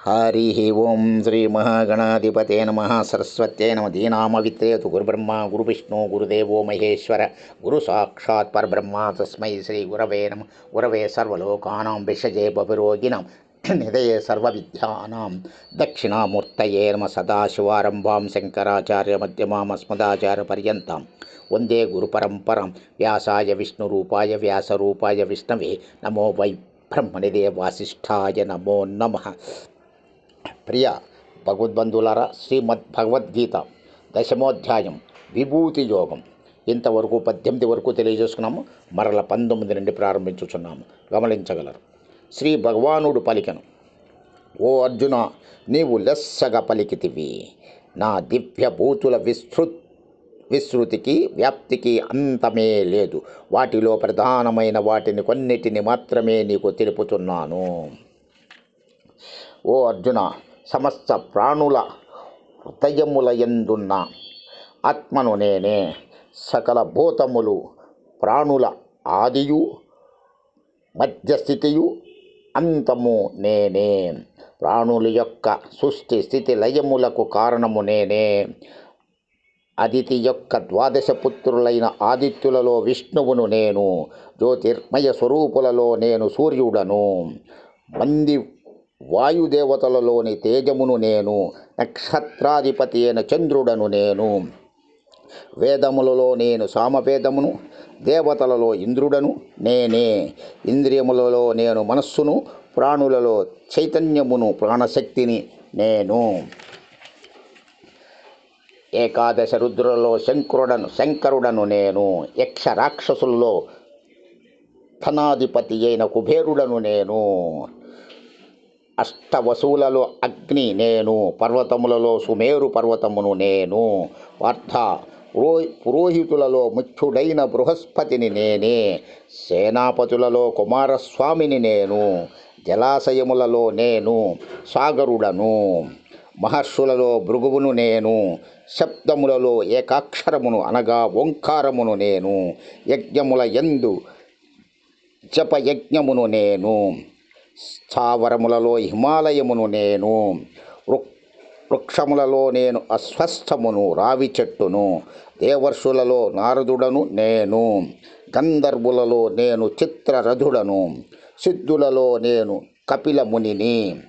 హరి ఓం శ్రీ మహాగణాధిపతే నమ సరస్వత్యే నమ దీనామవిత్రేతు గురుబ్రహ్మ గురువిష్ణు గురుదేవో మహేశ్వర గురు సాక్షాత్ పరబ్రహ్మ తస్మై శ్రీ గురవే నమ గురవే సర్వలోకానాం విషజే బభిరోగిణం నిదయే సర్వవిద్యానాం దక్షిణామూర్తయే నమ సదాశివారంభాం శంకరాచార్య మధ్యమాం అస్మదాచార్య పర్యంతం వందే గురుపరంపరం వ్యాసాయ విష్ణురూపాయ వ్యాసరూపాయ విష్ణవే నమో వై బ్రహ్మనిదే వాసిష్ఠాయ నమో నమ ప్రియ భగవద్బంధులారా శ్రీమద్ భగవద్గీత దశమోధ్యాయం విభూతి యోగం. ఇంతవరకు పద్దెనిమిది వరకు తెలియజేసుకున్నాము. మరల పంతొమ్మిది నుండి ప్రారంభించుచున్నాము. గమనించగలరు. శ్రీ భగవానుడు పలికను. ఓ అర్జున నీవు లెస్సగా పలికితివి. నా దివ్య భూతుల విస్తృత్ విస్తృతికి వ్యాప్తికి అంతమే లేదు. వాటిలో ప్రధానమైన వాటిని కొన్నిటిని మాత్రమే నీకు తెలుపుతున్నాను. ఓ అర్జున సమస్త ప్రాణుల హృదయముల ఎందున్న ఆత్మను నేనే సకల భూతములు ప్రాణుల ఆదియు మధ్యస్థితియు అంతము నేనే. ప్రాణుల యొక్క సృష్టి స్థితి లయములకు కారణము నేనే. అదితి యొక్క ద్వాదశ పుత్రులైన ఆదిత్యులలో విష్ణువును నేను జ్యోతిర్మయ స్వరూపులలో నేను సూర్యుడను. మంది వాయుదేవతలలోని తేజమును నేను నక్షత్రాధిపతి అయిన చంద్రుడను నేను. వేదములలో నేను సామవేదమును దేవతలలో ఇంద్రుడను నేనే. ఇంద్రియములలో నేను మనస్సును ప్రాణులలో చైతన్యమును ప్రాణశక్తిని నేను. ఏకాదశ రుద్రులలో శంకరుడను శంకరుడను నేను. యక్ష రాక్షసుల్లో ధనాధిపతి అయిన కుబేరుడను నేను. అష్టవసువులలో అగ్ని నేను పర్వతములలో సుమేరు పర్వతమును నేను పార్థ పురో పురోహితులలో ముఖ్యుడైన బృహస్పతిని నేనే సేనాపతులలో కుమారస్వామిని నేను జలాశయములలో నేను సాగరుడను మహర్షులలో భృగువును నేను శబ్దములలో ఏకాక్షరమును అనగా ఓంకారమును నేను యజ్ఞముల ఎందు జపయజ్ఞమును నేను. స్థావరములలో హిమాలయమును నేను వృక్షములలో నేను అస్వస్థమును రావి చెట్టును దేవర్షులలో నారదుడను నేను గంధర్వులలో నేను చిత్రరథుడను సిద్ధులలో నేను కపిలమునిని.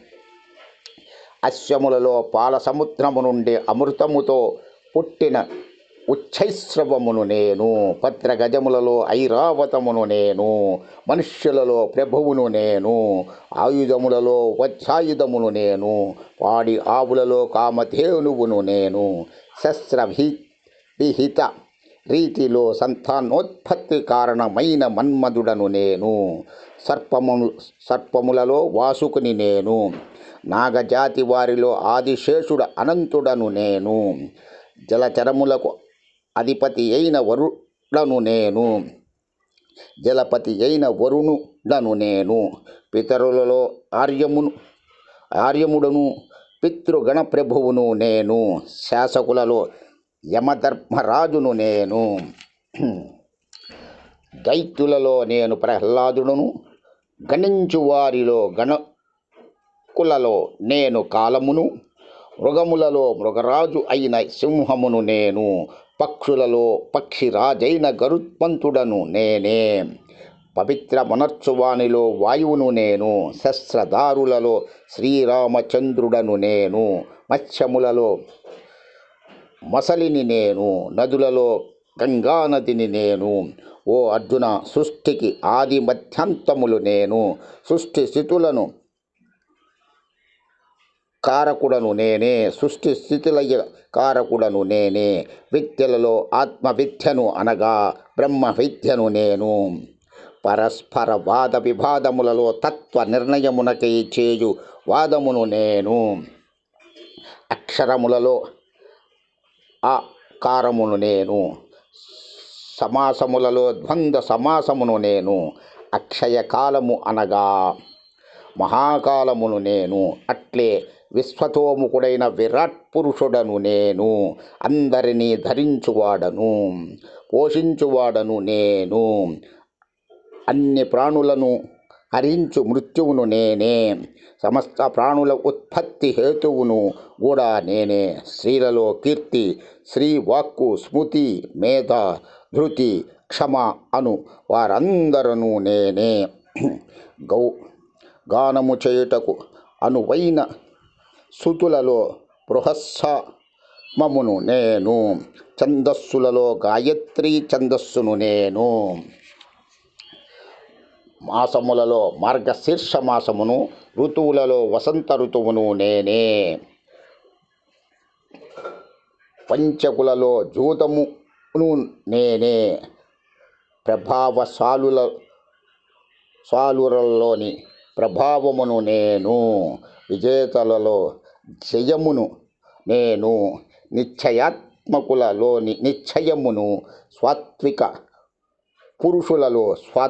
అశ్వములలో పాల సముద్రము నుండి అమృతముతో పుట్టిన ఉచ్చైశ్రవమును నేను పత్రగజములలో ఐరావతమును నేను మనుష్యులలో ప్రభువును నేను ఆయుధములలో వచ్చాయుధమును నేను వాడి ఆవులలో కామధేనువును నేను శస్త్రభి విహిత రీతిలో సంతానోత్పత్తి కారణమైన మన్మధుడను నేను సర్పము సర్పములలో వాసుకుని నేను నాగజాతి వారిలో ఆదిశేషుడు అనంతుడను నేను జలచరములకు అధిపతి అయిన వరుడను నేను. జలపతి అయిన వరుణుడను నేను. పితరులలో ఆర్యమును ఆర్యముడను పితృగణ ప్రభువును నేను. శాసకులలో యమధర్మరాజును నేను. దైత్యులలో నేను ప్రహ్లాదుడును. గణించు వారిలో గణకులలో నేను కాలమును. మృగములలో మృగరాజు అయిన సింహమును నేను. పక్షులలో పక్షిరాజైన గరుత్మంతుడను నేనే. పవిత్ర మనర్చువానిలో వాయువును నేను శస్త్రదారులలో శ్రీరామచంద్రుడను నేను మత్స్యములలో మసలిని నేను నదులలో గంగానదిని నేను. ఓ అర్జున సృష్టికి ఆది మధ్యాంతములు నేను సృష్టి స్థితులను కారకుడను నేనే సృష్టి స్థితిలయ కారకుడను నేనే విద్యలలో ఆత్మ విద్యను అనగా బ్రహ్మ విద్యను నేను. పరస్పర వాద వివాదములలో తత్వ నిర్ణయమునకై చేయు వాదమును నేను. అక్షరములలో ఆ కారమును నేను. సమాసములలో ద్వంద్వ సమాసమును నేను. అక్షయ కాలము అనగా మహాకాలమును నేను. అట్లే విశ్వతోముకుడైన విరాట్ పురుషుడను నేను అందరినీ ధరించువాడను పోషించువాడను నేను అన్ని ప్రాణులను హరించు మృత్యువును నేనే సమస్త ప్రాణుల ఉత్పత్తి హేతువును కూడా నేనే. స్త్రీలలో కీర్తి శ్రీ వాక్కు స్మృతి మేధ ధృతి క్షమ అను వారందరూ నేనే. గౌ గానము చేయుటకు అనువైన శృతులలో బృహస్సమమును నేను. ఛందస్సులలో గాయత్రి ఛందస్సును నేను. మాసములలో మార్గశీర్ష మాసమును ఋతువులలో వసంత ఋతువును నేనే. పంచకులలో జూతమును నేనే. ప్రభావశాలుల సాలురల్లోని ప్రభావమును నేను విజేతలలో జయమును నేను నిశ్చయాత్మకులలోని నిశ్చయమును సాత్విక పురుషులలో స్వా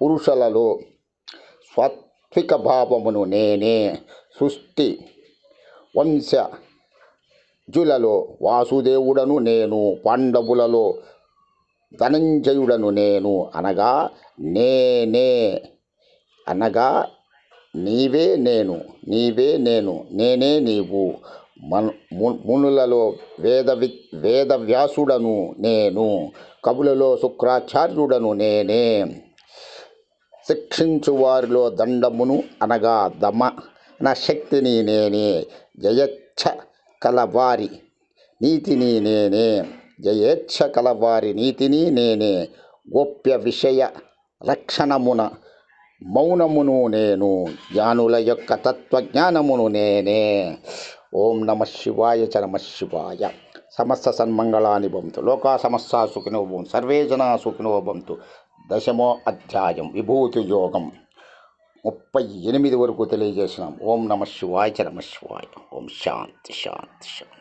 పురుషులలో సాత్విక భావమును నేనే సృష్టి వంశ జులలో వాసుదేవుడను నేను పాండవులలో ధనంజయుడను నేను అనగా నేనే. అనగా నీవే నేను నీవే నేను నేనే నీవు. మను ము- మునులలో వేద వి వేదవ్యాసుడను నేను కవులలో శుక్రాచార్యుడను నేనే. శిక్షించు వారిలో దండమును అనగా దమన శక్తిని నేనే. జయచ్ఛ కలవారి నీతిని నేనే. జయేచ్ఛ కలవారి నీతిని నేనే. గోప్య విషయ రక్షణమున మౌనమును నేను జ్ఞానుల యొక్క తత్వజ్ఞానమును నేనే. ఓం నమ శివాయ చ నమ శివాయ. సమస్త సన్మంగళాని భవంతు. లోకా సమస్త సుఖినో భవంతు. సర్వే జనా సుఖినో భవంతు. దశమో అధ్యాయం. విభూతి యోగం. ముప్పై ఎనిమిది వరకు తెలియజేసినాం. ఓం నమ శివాయ చ నమ శివాయ. ఓం శాంతి శాంతి శాంతి.